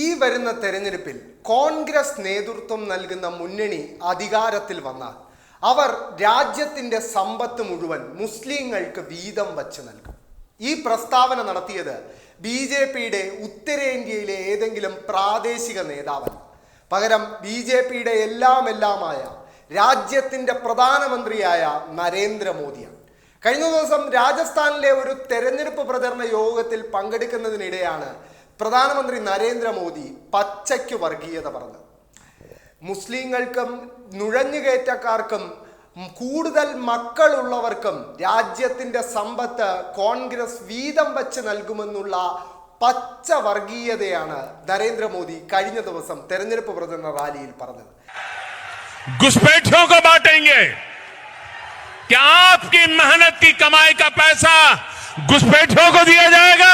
ഈ വരുന്ന തെരഞ്ഞെടുപ്പിൽ കോൺഗ്രസ് നേതൃത്വം നൽകുന്ന മുന്നണി അധികാരത്തിൽ വന്നാൽ അവർ രാജ്യത്തിന്റെ സമ്പത്ത് മുഴുവൻ മുസ്ലിങ്ങൾക്ക് വീതം വച്ച് നൽകും. ഈ പ്രസ്താവന നടത്തിയത് ബി ജെ പിയുടെ ഉത്തരേന്ത്യയിലെ ഏതെങ്കിലും പ്രാദേശിക നേതാവല്ല പകരം ബി ജെ പിയുടെ എല്ലാം എല്ലാമായ രാജ്യത്തിന്റെ പ്രധാനമന്ത്രിയായ നരേന്ദ്രമോദിയാണ്. കഴിഞ്ഞ ദിവസം രാജസ്ഥാനിലെ ഒരു തെരഞ്ഞെടുപ്പ് പ്രചരണ യോഗത്തിൽ പങ്കെടുക്കുന്നതിനിടെയാണ് പ്രധാനമന്ത്രി നരേന്ദ്രമോദി പച്ചയ്ക്ക് വർഗീയത പറഞ്ഞത് മുസ്ലിങ്ങൾക്കും നുഴഞ്ഞുകയറ്റക്കാർക്കും കൂടുതൽ മക്കളുള്ളവർക്കും രാജ്യത്തിന്റെ സമ്പത്ത് കോൺഗ്രസ് വീതം വച്ച് നൽകുമെന്നുള്ള പച്ച വർഗീയതയാണ് നരേന്ദ്രമോദി കഴിഞ്ഞ ദിവസം തെരഞ്ഞെടുപ്പ് പ്രചരണ റാലിയിൽ പറഞ്ഞത് घुसपैठियों को बांटेंगे क्या आपकी मेहनत की कमाई का पैसा घुसपैठियों को दिया जाएगा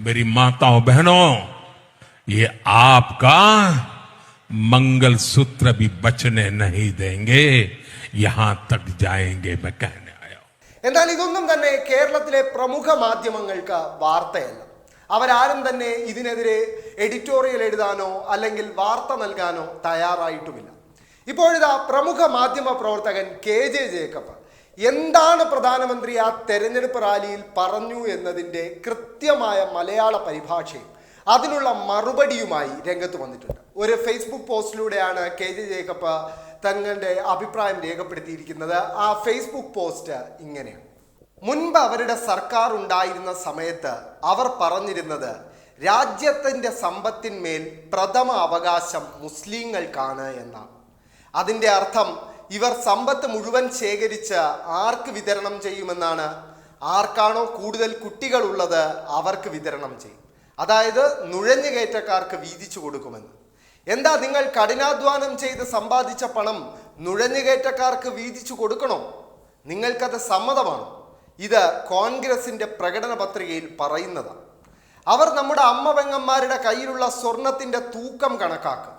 मेरी माताओं बहनों ये आपका मंगल सूत्र भी बचने नहीं देंगे यहां तक जाएंगे मैं कहने आया हूं എന്നാൽ ഇതൊന്നും തന്നെ കേരളത്തിലെ പ്രമുഖ മാധ്യമങ്ങൾക്ക് വാർത്തയല്ല അവരാരും തന്നെ ഇതിനെതിരെ എഡിറ്റോറിയൽ എഴുതാനോ അല്ലെങ്കിൽ വാർത്ത നൽകാനോ തയ്യാറായിട്ടുമില്ല ഇപ്പോഴിതാ പ്രമുഖ മാധ്യമ പ്രവർത്തകൻ കെ ജെ ജേക്കബ് എന്താണ് പ്രധാനമന്ത്രി ആ തെരഞ്ഞെടുപ്പ് റാലിയിൽ പറഞ്ഞു എന്നതിന്റെ കൃത്യമായ മലയാള പരിഭാഷയും അതിനുള്ള മറുപടിയുമായി രംഗത്ത് വന്നിട്ടുണ്ട്. ഒരു ഫേസ്ബുക്ക് പോസ്റ്റിലൂടെയാണ് കെ ജെ ജേക്കബ് തങ്ങളുടെ അഭിപ്രായം രേഖപ്പെടുത്തിയിരിക്കുന്നത്. ആ ഫേസ്ബുക്ക് പോസ്റ്റ് ഇങ്ങനെയാണ്. മുൻപ് അവരുടെ സർക്കാർ ഉണ്ടായിരുന്ന സമയത്ത് അവർ പറഞ്ഞിരുന്നത് രാജ്യത്തിന്റെ സമ്പത്തിന്മേൽ പ്രഥമ അവകാശം മുസ്ലിങ്ങൾക്കാണ് എന്നാണ്. അതിന്റെ അർത്ഥം ഇവർ സമ്പത്ത് മുഴുവൻ ശേഖരിച്ച് ആർക്ക് വിതരണം ചെയ്യുമെന്നാണ് ആർക്കാണോ കൂടുതൽ കുട്ടികളുള്ളത് അവർക്ക് വിതരണം ചെയ്യും. അതായത് നുഴഞ്ഞുകയറ്റക്കാർക്ക് വീതിച്ചു കൊടുക്കുമെന്ന്. എന്താ നിങ്ങൾ കഠിനാധ്വാനം ചെയ്ത് സമ്പാദിച്ച പണം നുഴഞ്ഞുകയറ്റക്കാർക്ക് വീതിച്ചു കൊടുക്കണോ? നിങ്ങൾക്കത് സമ്മതമാണ്? ഇത് കോൺഗ്രസിന്റെ പ്രകടന പത്രികയിൽ പറയുന്നതാണ് അവർ നമ്മുടെ അമ്മ കയ്യിലുള്ള സ്വർണത്തിന്റെ തൂക്കം കണക്കാക്കും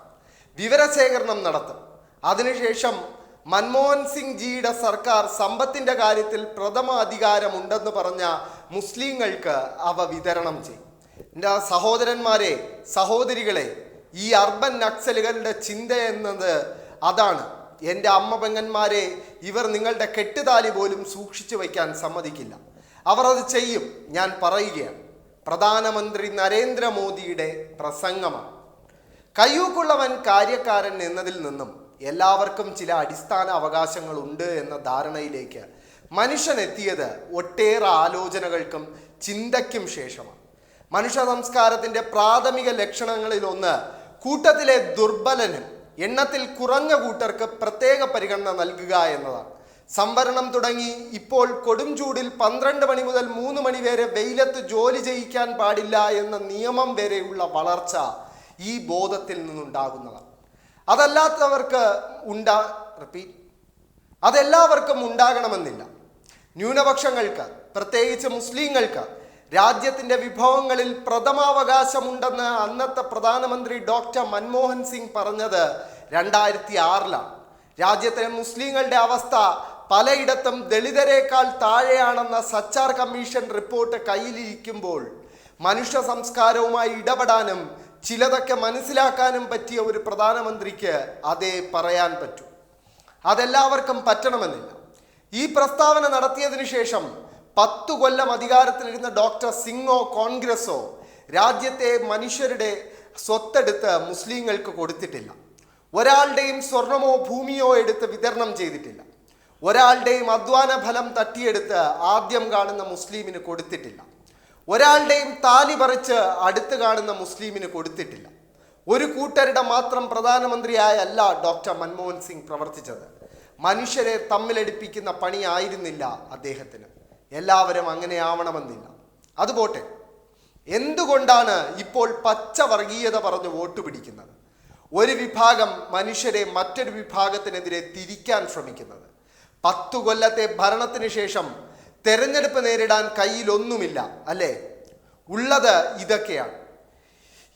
വിവരശേഖരണം നടത്തും. അതിനുശേഷം മൻമോഹൻ സിംഗ് ജിയുടെ സർക്കാർ സമ്പത്തിന്റെ കാര്യത്തിൽ പ്രഥമ അധികാരമുണ്ടെന്ന് പറഞ്ഞ മുസ്ലിങ്ങൾക്ക് അവ വിതരണം ചെയ്യും. എന്റെ സഹോദരന്മാരെ സഹോദരികളെ ഈ അർബൻ നക്സലുകളുടെ ചിന്ത എന്നത് അതാണ്. എന്റെ അമ്മ പെങ്ങന്മാരെ ഇവർ നിങ്ങളുടെ കെട്ടുതാലി പോലും സൂക്ഷിച്ചു വയ്ക്കാൻ സമ്മതിക്കില്ല. അവർ അത് ചെയ്യും ഞാൻ പറയുകയാണ്. പ്രധാനമന്ത്രി നരേന്ദ്രമോദിയുടെ പ്രസംഗമാണ്. കയ്യൂക്കുള്ളവൻ കാര്യക്കാരൻ എന്നതിൽ നിന്നും എല്ലാവർക്കും ചില അടിസ്ഥാന അവകാശങ്ങളുണ്ട് എന്ന ധാരണയിലേക്ക് മനുഷ്യൻ എത്തിയത് ഒട്ടേറെ ആലോചനകൾക്കും ചിന്തയ്ക്കും ശേഷമാണ്. മനുഷ്യ സംസ്കാരത്തിന്റെ പ്രാഥമിക ലക്ഷണങ്ങളിലൊന്ന് കൂട്ടത്തിലെ ദുർബലനും എണ്ണത്തിൽ കുറഞ്ഞ കൂട്ടർക്ക് പ്രത്യേക പരിഗണന നൽകുക എന്നതാണ്. സംവരണം തുടങ്ങി ഇപ്പോൾ കൊടും ചൂടിൽ പന്ത്രണ്ട് മണി മുതൽ മൂന്ന് മണി വരെ വെയിലത്ത് ജോലി ചെയ്യിക്കാൻ പാടില്ല എന്ന നിയമം വരെയുള്ള വളർച്ച ഈ ബോധത്തിൽ നിന്നുണ്ടാകുന്നതാണ്. അതല്ലാത്തവർക്ക് ഉണ്ടാ റിപ്പീറ്റ് അതെല്ലാവർക്കും ഉണ്ടാകണമെന്നില്ല. ന്യൂനപക്ഷങ്ങൾക്ക് പ്രത്യേകിച്ച് മുസ്ലിങ്ങൾക്ക് രാജ്യത്തിന്റെ വിഭവങ്ങളിൽ പ്രഥമാവകാശമുണ്ടെന്ന് അന്നത്തെ പ്രധാനമന്ത്രി ഡോക്ടർ മൻമോഹൻ സിംഗ് പറഞ്ഞത് രണ്ടായിരത്തി ആറിലാണ് രാജ്യത്തെ മുസ്ലിങ്ങളുടെ അവസ്ഥ പലയിടത്തും ദളിതരെക്കാൾ താഴെയാണെന്ന സച്ചാർ കമ്മീഷൻ റിപ്പോർട്ട് കയ്യിലിരിക്കുമ്പോൾ മനുഷ്യ സംസ്കാരവുമായി ഇടപെടാനും ചിലതൊക്കെ മനസ്സിലാക്കാനും പറ്റിയ ഒരു പ്രധാനമന്ത്രിക്ക് അതേ പറയാൻ പറ്റൂ. അതെല്ലാവർക്കും പറ്റണമെന്നില്ല. ഈ പ്രസ്താവന നടത്തിയതിനു ശേഷം പത്തു കൊല്ലം അധികാരത്തിലിരുന്ന ഡോക്ടർ സിംഗോ കോൺഗ്രസോ രാജ്യത്തെ മനുഷ്യരുടെ സ്വത്തെടുത്ത് മുസ്ലിങ്ങൾക്ക് കൊടുത്തിട്ടില്ല. ഒരാളുടെയും സ്വർണമോ ഭൂമിയോ എടുത്ത് വിതരണം ചെയ്തിട്ടില്ല. ഒരാളുടെയും അധ്വാന ഫലം തട്ടിയെടുത്ത് ആദ്യം കാണുന്ന മുസ്ലിമിന് കൊടുത്തിട്ടില്ല. ഒരാളുടെയും താലി പറിച്ച് അടുത്ത് കാണുന്ന മുസ്ലിമിന് കൊടുത്തിട്ടില്ല. ഒരു കൂട്ടരുടെ മാത്രം പ്രധാനമന്ത്രിയായല്ല ഡോക്ടർ മൻമോഹൻ സിംഗ് പ്രവർത്തിച്ചത്. മനുഷ്യരെ തമ്മിലടിപ്പിക്കുന്ന പണിയായിരുന്നില്ല അദ്ദേഹത്തിന്. എല്ലാവരും അങ്ങനെ ആവണമെന്നില്ല. അതുപോട്ടെ എന്തുകൊണ്ടാണ് ഇപ്പോൾ പച്ച വർഗീയത പറഞ്ഞ് വോട്ട് പിടിക്കുന്നത്? ഒരു വിഭാഗം മനുഷ്യരെ മറ്റൊരു വിഭാഗത്തിനെതിരെ തിരിക്കാൻ ശ്രമിക്കുന്നത്. പത്തു കൊല്ലത്തെ ഭരണത്തിന് ശേഷം തെരഞ്ഞെടുപ്പ് നേരിടാൻ കയ്യിലൊന്നുമില്ല അല്ലേ? ഉള്ളത് ഇതൊക്കെയാണ്.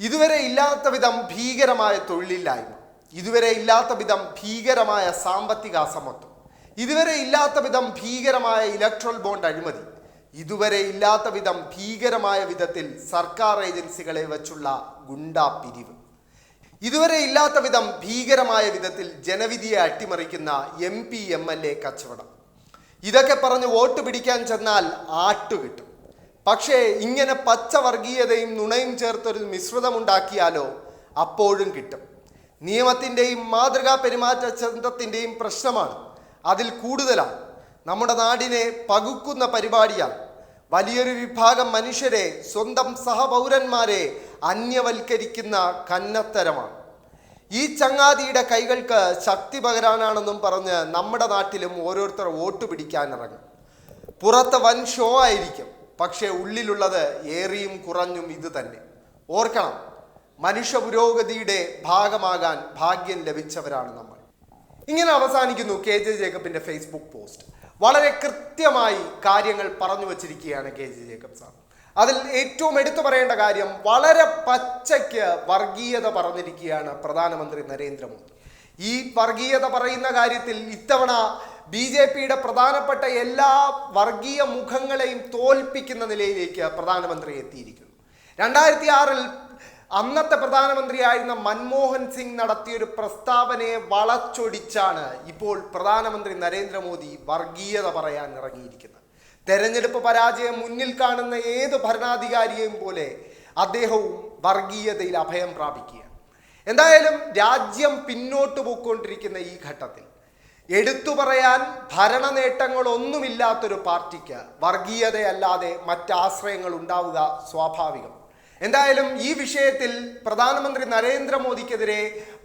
ഇതുവരെ ഇല്ലാത്ത വിധം ഭീകരമായ തൊഴിലില്ലായ്മ. ഇതുവരെ ഇല്ലാത്ത വിധം ഭീകരമായ സാമ്പത്തിക അസമത്വം. ഇതുവരെ ഇല്ലാത്ത വിധം ഭീകരമായ ഇലക്ട്രൽ ബോണ്ട് അഴിമതി. ഇതുവരെ ഇല്ലാത്ത വിധം ഭീകരമായ വിധത്തിൽ സർക്കാർ ഏജൻസികളെ വച്ചുള്ള ഗുണ്ടാ പിരിവ്. ഇതുവരെ ഇല്ലാത്ത വിധം ഭീകരമായ വിധത്തിൽ ജനവിധിയെ അട്ടിമറിക്കുന്ന M P M L A കച്ചവടം. ഇതൊക്കെ പറഞ്ഞ് വോട്ട് പിടിക്കാൻ ചെന്നാൽ ആട്ടു കിട്ടും. പക്ഷേ ഇങ്ങനെ പച്ചവർഗീയതയും നുണയും ചേർത്തൊരു മിശ്രിതമുണ്ടാക്കിയാലോ അപ്പോഴും കിട്ടും. നിയമത്തിന്റെയും മാതൃകാ പെരുമാറ്റച്ചന്തത്തിന്റെയും പ്രശ്നമാണ്. അതിൽ കൂടുതലാണ്. നമ്മുടെ നാടിനെ പകുക്കുന്ന പരിപാടിയാണ്. വലിയൊരു വിഭാഗം മനുഷ്യരെ സ്വന്തം സഹപൗരന്മാരെ അന്യവൽക്കരിക്കുന്ന കന്നത്തരമാണ്. ഈ ചങ്ങാതിയുടെ കൈകൾക്ക് ശക്തി പകരാനാണെന്നും പറഞ്ഞ് നമ്മുടെ നാട്ടിലും ഓരോരുത്തർ വോട്ട് പിടിക്കാൻ ഇറങ്ങും. പുറത്ത് വൻ ഷോ ആയിരിക്കും പക്ഷേ ഉള്ളിലുള്ളത് ഏറിയും കുറഞ്ഞും ഇത് തന്നെ. ഓർക്കണം മനുഷ്യ പുരോഗതിയുടെ ഭാഗമാകാൻ ഭാഗ്യം ലഭിച്ചവരാണ് നമ്മൾ. ഇങ്ങനെ അവസാനിക്കുന്നു കെ ജെ ജേക്കബിന്റെ ഫേസ്ബുക്ക് പോസ്റ്റ് വളരെ കൃത്യമായി കാര്യങ്ങൾ പറഞ്ഞു വച്ചിരിക്കുകയാണ് കെ ജെ ജേക്കബ് സാർ. അതിൽ ഏറ്റവും എടുത്തു പറയേണ്ട കാര്യം വളരെ പച്ചയ്ക്ക് വർഗീയത പറഞ്ഞിരിക്കുകയാണ് പ്രധാനമന്ത്രി നരേന്ദ്രമോദി. ഈ വർഗീയത പറയുന്ന കാര്യത്തിൽ ഇത്തവണ ബി ജെ പിയുടെ പ്രധാനപ്പെട്ട എല്ലാ വർഗീയ മുഖങ്ങളെയും തോൽപ്പിക്കുന്ന നിലയിലേക്ക് പ്രധാനമന്ത്രി എത്തിയിരിക്കുന്നു. രണ്ടായിരത്തി ആറിൽ അന്നത്തെ പ്രധാനമന്ത്രിയായിരുന്ന മൻമോഹൻ സിംഗ് നടത്തിയൊരു പ്രസ്താവനയെ വളച്ചൊടിച്ചാണ് ഇപ്പോൾ പ്രധാനമന്ത്രി നരേന്ദ്രമോദി വർഗീയത പറയാൻ ഇറങ്ങിയിരിക്കുന്നത്. തെരഞ്ഞെടുപ്പ് പരാജയം മുന്നിൽ കാണുന്ന ഏത് ഭരണാധികാരിയെയും പോലെ അദ്ദേഹവും വർഗീയതയിൽ അഭയം പ്രാപിക്കുക. എന്തായാലും രാജ്യം പിന്നോട്ട് പോയിക്കൊണ്ടിരിക്കുന്ന ഈ ഘട്ടത്തിൽ എടുത്തു പറയാൻ ഭരണ നേട്ടങ്ങളൊന്നുമില്ലാത്തൊരു പാർട്ടിക്ക് വർഗീയതയല്ലാതെ മറ്റാശ്രയങ്ങൾ ഉണ്ടാവുക സ്വാഭാവികം. എന്തായാലും ഈ വിഷയത്തിൽ പ്രധാനമന്ത്രി നരേന്ദ്രമോദിക്കെതിരെ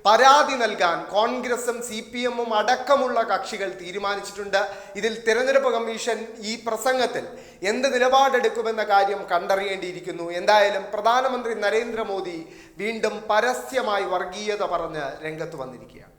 പരാതി നൽകാൻ കോൺഗ്രസും സി പി എമ്മും അടക്കമുള്ള കക്ഷികൾ തീരുമാനിച്ചിട്ടുണ്ട്. ഇതിൽ തിരഞ്ഞെടുപ്പ് കമ്മീഷൻ ഈ പ്രസംഗത്തിൽ എന്ത് നിലപാടെടുക്കുമെന്ന കാര്യം കണ്ടറിയേണ്ടിയിരിക്കുന്നു. എന്തായാലും പ്രധാനമന്ത്രി നരേന്ദ്രമോദി വീണ്ടും പരസ്യമായി വർഗീയത പറഞ്ഞ് രംഗത്ത് വന്നിരിക്കുകയാണ്.